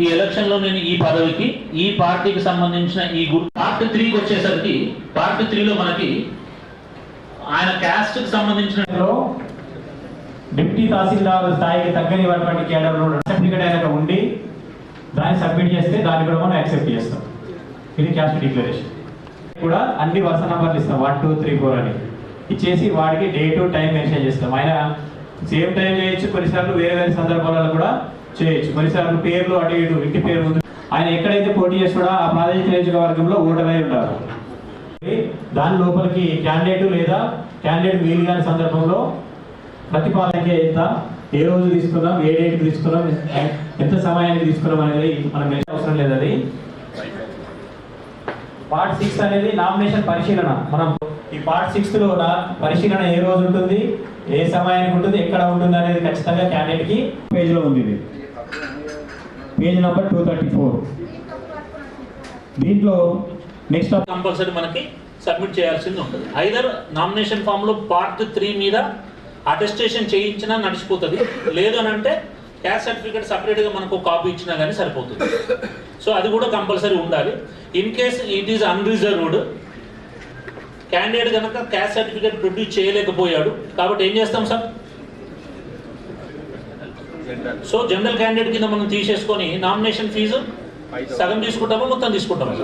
ఈ ఎలక్షన్లో నేను ఈ పదవికి ఈ పార్టీకి సంబంధించిన ఈ గుర్తు పార్ట్ త్రీకి వచ్చేసరికి పార్ట్ త్రీలో మనకి ఆయన క్యాస్ట్కి సంబంధించిన డిప్యూటీ తహసీల్దార్ స్థాయికి తగ్గనివ్వటువంటి కేడర్లో సర్టిఫికేట్ అయినాక ఉండి దాన్ని సబ్మిట్ చేస్తే దాన్ని కూడా మనం యాక్సెప్ట్ చేస్తాం. ఇది క్యాస్ట్ డిక్లరేషన్ కూడా అన్ని వరుస నంబర్లు ఇస్తాం. వన్ టూ త్రీ ఫోర్ అని. ఇచ్చేసి వాడికి డే టు టైం మెన్షన్ చేస్తాం. ఆయన సేమ్ టైం చేయొచ్చు. కొన్నిసార్లు వేరే వేరే సందర్భాలలో కూడా చేయొచ్చు. కొన్నిసార్లు పేర్లు అటు ఇటు ఇంటి పేరు ముందు. ఆయన ఎక్కడైతే పోటీ చేస్తాడో ఆ ప్రాదేశిక నియోజకవర్గంలో ఓటమై ఉంటారు. దాని లోపలికి క్యాండిడేట్ లేదా క్యాండిడేట్ వీలు కాని సందర్భంలో ప్రతిపాదనకి ఎంత ఏ రోజు తీసుకున్నాం ఏ డేట్ తీసుకున్నాం ఎంత సమయానికి తీసుకున్నాం అనేది మనం మెన్షన్ అవసరం లేదు అది పార్ట్ సిక్స్ అనేది నామినేషన్ పరిశీలన. మనం ఈ పార్ట్ సిక్స్త్లో పరిశీలన ఏ రోజు ఉంటుంది ఏ సమయానికి ఉంటుంది ఎక్కడ ఉంటుంది అనేది ఖచ్చితంగా క్యాండిడేట్కి పేజ్లో ఉంది ఇది. Page number two thirty four. దీంట్లో నెక్స్ట్ కంపల్సరీ మనకి సబ్మిట్ చేయాల్సింది ఉంటుంది. ఐదర్ నామినేషన్ ఫామ్లో పార్ట్ త్రీ మీద అటెస్టేషన్ చేయించినా నడిచిపోతుంది. లేదు అని అంటే క్యాస్ట్ సర్టిఫికేట్ సపరేట్గా మనకు కాపీ ఇచ్చినా కానీ సరిపోతుంది. సో అది కూడా కంపల్సరీ ఉండాలి. In case it is unreserved candidate కనుక క్యాస్ట్ సర్టిఫికేట్ ప్రొడ్యూస్ చేయలేకపోయాడు కాబట్టి ఏం చేస్తాం సార్? సో జనరల్ క్యాండిడేట్ కింద మనం తీసేసుకొని నామినేషన్ ఫీజు సగం తీసుకుంటామా మొత్తం తీసుకుంటామా?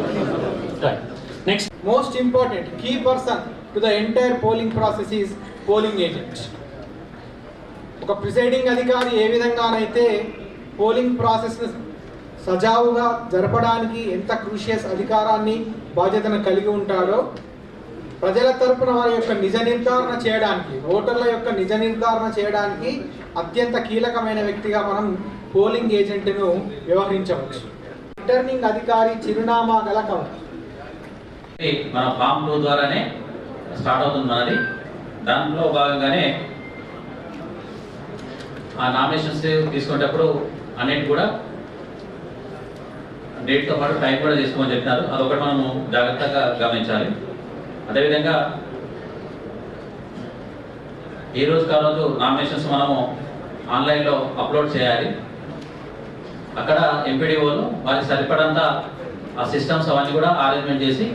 Next most important key person to the entire polling process is polling agent. ఒక ప్రిసైడింగ్ అధికారి ఏ విధంగానైతే పోలింగ్ ప్రాసెస్ని సజావుగా జరపడానికి ఎంత క్రూషియస్ అధికారాన్ని బాధ్యతను కలిగి ఉంటాడో ప్రజల తరపున వారి యొక్క నిజ నిర్ధారణ చేయడానికి ఓటర్ల యొక్క నిజ నిర్ధారణ చేయడానికి అత్యంత కీలకమైన వ్యక్తిగా మనం పోలింగ్ ఏజెంట్ను వ్యవహరించవచ్చు. రిటర్నింగ్ అధికారి చిరునామా గల మన ఫామ్ టూ ద్వారానే స్టార్ట్ అవుతుంది మనది. దాంట్లో భాగంగానే ఆ నామినేషన్స్ తీసుకునేటప్పుడు అన్నిటి కూడా డేట్తో పాటు టైం కూడా తీసుకోమని చెప్పినారు. అదొకటి మనము జాగ్రత్తగా గమనించాలి. అదేవిధంగా ఈ రోజు కారోజు నామినేషన్స్ మనము ఆన్లైన్లో అప్లోడ్ చేయాలి. అక్కడ ఎంపీడీఓలు వారికి సరిపడంత ఆ సిస్టమ్స్ అవన్నీ కూడా అరేంజ్మెంట్ చేసి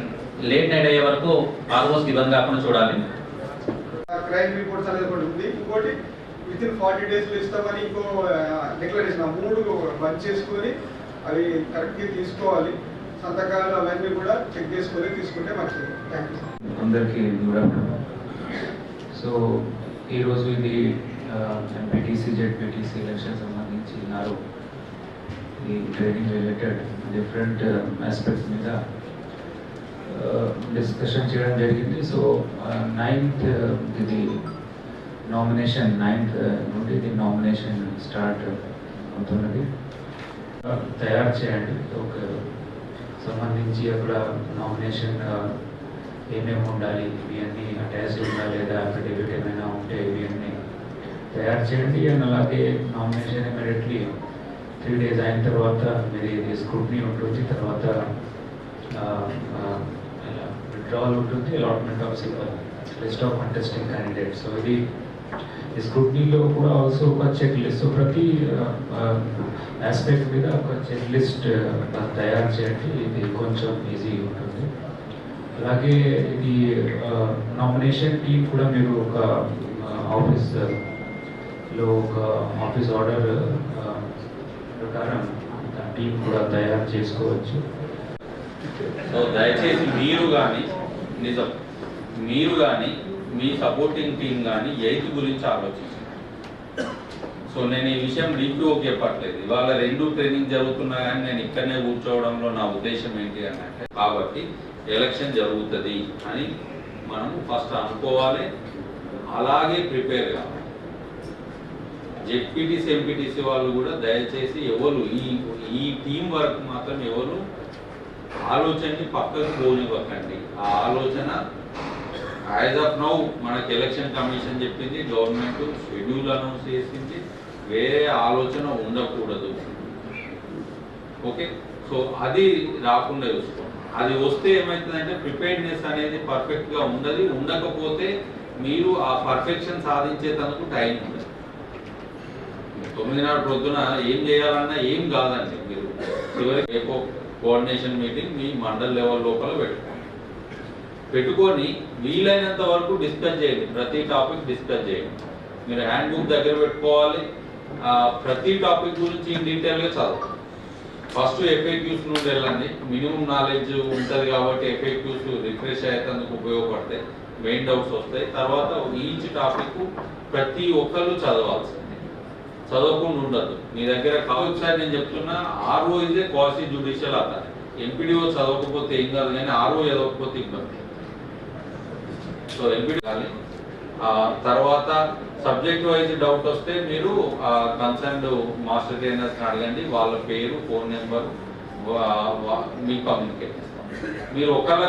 లేట్ నైట్ అయ్యే వరకు ఆల్మోస్ట్ ఇబ్బంది కాకుండా చూడాలి. క్రైమ్ రిపోర్ట్స్ అనేది ఒకటి ఉంది. ఇంకోటి విత్ ఇన్ ఫార్టీ డేస్లో ఇస్తామని ఇంకో డిక్లరేషన్ ఆ మూడు బంద్ చేసుకొని అవి కరెక్ట్గా తీసుకోవాలి. సంతకాలు అవన్నీ కూడా చెక్ చేసుకొని తీసుకుంటే మంచిది. థ్యాంక్ యూ అందరికీ గుడ్ ఆఫ్టర్నూన్. సో ఈరోజు ఇది ఎంపీటీసీ జెడ్పీటీసీ ఎలక్షన్ సంబంధించి నారు ఈ ట్రైనింగ్ రిలేటెడ్ డిఫరెంట్ ఆస్పెక్ట్స్ మీద డిస్కషన్ చేయడం జరిగింది. సో నైన్త్ ఇది నామినేషన్ నైన్త్ నుండి ఇది నామినేషన్ స్టార్ట్ అవుతున్నది. తయారు చేయండి. ఒక సంబంధించి అక్కడ నామినేషన్ ఏమేమి ఉండాలి ఇవి అటాచ్ అటాచ్డ్ ఉందా లేదా అఫిడేవిట్ ఏమైనా ఉంటే ఇవి అన్నీ తయారు చేయండి. అండ్ అలాగే నామినేషన్ ఇమీడియట్లీ త్రీ డేస్ అయిన తర్వాత మీరు ఇది స్క్రూట్నీ ఉంటుంది తర్వాత విత్డ్రావల్ ఉంటుంది allotment of list of contesting candidate so ఇది స్క్రూట్నీలో కూడా ఆల్సో ఒక చెక్ లిస్ట్ ప్రతి ఆస్పెక్ట్ మీద ఒక చెక్ లిస్ట్ తయారు చేయండి. ఇది కొంచెం ఈజీ ఉంటుంది. అలాగే ఇది నామినేషన్ టీం కూడా మీరు ఒక ఆఫీస్లో ఒక ఆఫీస్ ఆర్డర్ ప్రకారం టీం కూడా తయారు చేసుకోవచ్చు. సో దయచేసి మీరు కానీ నిజం మీరు కానీ మీ సపోర్టింగ్ టీం కానీ ఎయిత్ గురించి ఆలోచించండి. సో నేను ఈ విషయం డీపీఓకి చెప్పట్లేదు. ఇవాళ రెండు ట్రైనింగ్ జరుగుతున్నా కానీ నేను ఇక్కడనే కూర్చోవడంలో నా ఉద్దేశం ఏంటి అని అంటే కాబట్టి ఎలక్షన్ జరుగుతుంది అని మనం ఫస్ట్ అనుకోవాలి. అలాగే ప్రిపేర్ కావాలి. జెడ్పీటీసీ ఎంపీటీసీ వాళ్ళు కూడా దయచేసి ఎవరు ఈ ఈ టీం వర్క్ మాత్రం ఎవరు ఆలోచనని పక్కకు పోనివ్వకండి. ఆ ఆలోచన యాజ్ ఆఫ్ నౌ మనకి ఎలక్షన్ కమిషన్ చెప్పింది గవర్నమెంట్ షెడ్యూల్ అనౌన్స్ చేసింది. వేరే ఆలోచన ఉండకూడదు. ఓకే సో అది రాకుండా చూసుకోండి. అది వస్తే ఏమవుతుందంటే ప్రిపేర్డ్నెస్ అనేది పర్ఫెక్ట్గా ఉండదు. ఉండకపోతే మీరు ఆ పర్ఫెక్షన్ సాధించే తనకు టైం ఉండదు. తొమ్మిదిన్నర ప్రొద్దున ఏం చేయాలన్నా ఏం కాదండి మీరు. చివరికి రేపు కోఆర్డినేషన్ మీటింగ్ మీ మండల్ లెవెల్ లోపల పెట్టుకోండి. పెట్టుకొని వీలైనంత వరకు డిస్కస్ చేయండి. ప్రతి టాపిక్ డిస్కస్ చేయండి. మీరు హ్యాండ్ బుక్ దగ్గర పెట్టుకోవాలి. ప్రతి టాపిక్ గురించి ఇన్ డీటెయిల్గా చదవండి. ఫస్ట్ ఎఫ్ఏక్యూస్ నుండి వెళ్ళండి. మినిమం నాలెడ్జ్ ఉంటుంది కాబట్టి ఎఫ్ఏక్యూస్ రిఫ్రెష్ అయ్యేందుకు ఉపయోగపడతాయి. మెయిన్ డౌట్స్ వస్తాయి. తర్వాత ఈచ్ టాపిక్ ప్రతి ఒక్కరు చదవాల్సింది. చదవకుండా ఉండదు మీ దగ్గర కావచ్చు నేను చెప్తున్నా ఆర్ఓ ఇదే క్వాసి జ్యుడిషియల్ అతను ఎంపీడీఓ చదవకపోతే ఏం కాదు కానీ ఆర్ఓ చదవకపోతే ఇబ్బంది. సో ఎంపీడీ కానీ తర్వాత సబ్జెక్ట్ వైజ్ డౌట్ వస్తే మీరు కన్సర్న్డ్ మాస్టర్ ట్రైనర్స్ అడగండి వాళ్ళ పేరు ఫోన్ నెంబర్ మీకు కమ్యూనికేట్ చేస్తాం మీరు ఒకళ్ళ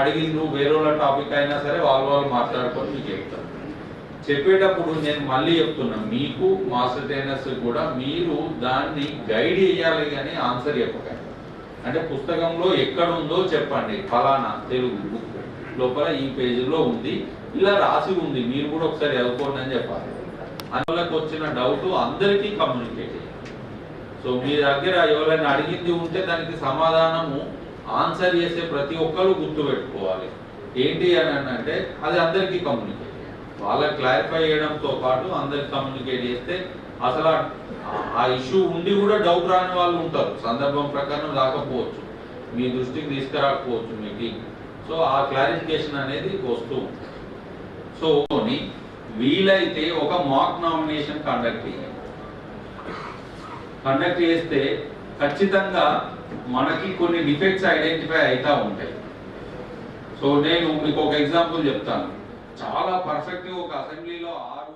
అడిగిండ్రు వేరే వాళ్ళ టాపిక్ అయినా సరే వాళ్ళు వాళ్ళు మాట్లాడుకొని మీకు చెప్తారు. చెప్పేటప్పుడు నేను మళ్ళీ చెప్తున్నా మీకు మాస్టర్ ట్రైనర్స్ కూడా మీరు దాన్ని గైడ్ చేయాలి కానీ ఆన్సర్ చెప్పకండి. అంటే పుస్తకంలో ఎక్కడ ఉందో చెప్పండి ఫలానా తెలుగు బుక్. లోపల ఈ పేజీలో ఉంది. ఇలా రాసి ఉంది. మీరు కూడా ఒకసారి చదువుకోండి అని చెప్పాలి. అందులోకి వచ్చిన డౌట్ అందరికీ కమ్యూనికేట్ సో మీ దగ్గర ఎవరైనా అడిగింది ఉంటే దానికి సమాధానము ఆన్సర్ చేసే ప్రతి ఒక్కరు గుర్తు పెట్టుకోవాలి. ఏంటి అని అంటే అది అందరికీ కమ్యూనికేట్ వాళ్ళకి క్లారిఫై చేయడంతో పాటు అందరికి కమ్యూనికేట్ చేస్తే అసలు ఆ- ఆ ఇష్యూ ఉండి కూడా డౌట్ రాని వాళ్ళు ఉంటారు. సందర్భం ప్రకారం రాకపోవచ్చు. మీ దృష్టికి తీసుకురాకపోవచ్చు మీ టీం సో ఆ క్లారిఫికేషన్ అనేది వస్తూ ఉంటుంది. సో వీలైతే ఒక మాక్ నామినేషన్ కండక్ట్ చేయాలి కండక్ట్ చేస్తే ఖచ్చితంగా మనకి కొన్ని డిఫెక్ట్స్ ఐడెంటిఫై అవుతా ఉంటాయి. సో నేను మీకు ఒక ఎగ్జాంపుల్ చెప్తాను. చాలా పర్ఫెక్ట్ ఒక అసెంబ్లీలో ఆరు